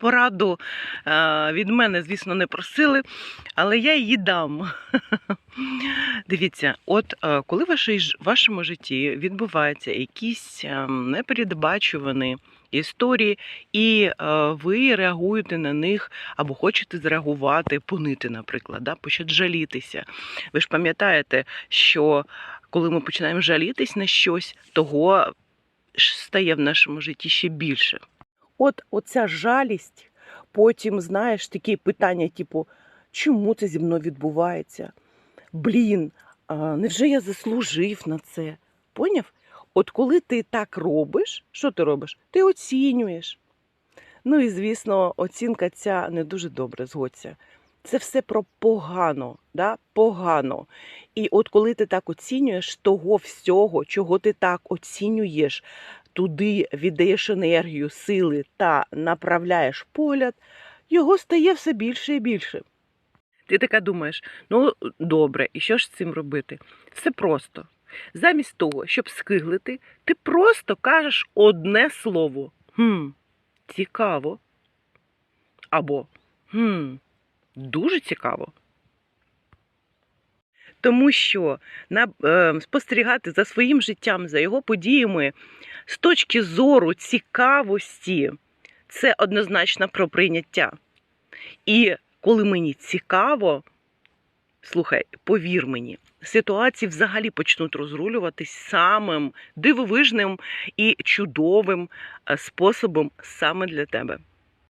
пораду е, від мене, звісно, не просили, але я її дам. Дивіться, от е, коли в вашому житті відбуваються якісь е, непередбачувані історії, і ви реагуєте на них або хочете зреагувати, понити, наприклад, да, почати жалітися. Ви ж пам'ятаєте, що коли ми починаємо жалітись на щось, того стає в нашому житті ще більше. От оця жалість, потім, знаєш, такі питання, типу, чому це зі мною відбувається? Блін, а, невже я заслужив на це? Поняв? От коли ти так робиш, що ти робиш? Ти оцінюєш. Ну і звісно, оцінка ця не дуже добре, згодься. Це все про погано, да? погано. І от коли ти так оцінюєш того всього, чого ти так оцінюєш, туди віддаєш енергію, сили та направляєш погляд, його стає все більше і більше. Ти така думаєш, ну добре, і що ж з цим робити? Все просто. Замість того, щоб скиглити, ти просто кажеш одне слово. Хм, цікаво. Або хм, дуже цікаво. Тому що на, е, спостерігати за своїм життям, за його подіями з точки зору цікавості, це однозначно про прийняття. І коли мені цікаво, слухай, повір мені, ситуації взагалі почнуть розрулюватись самим дивовижним і чудовим е, способом саме для тебе.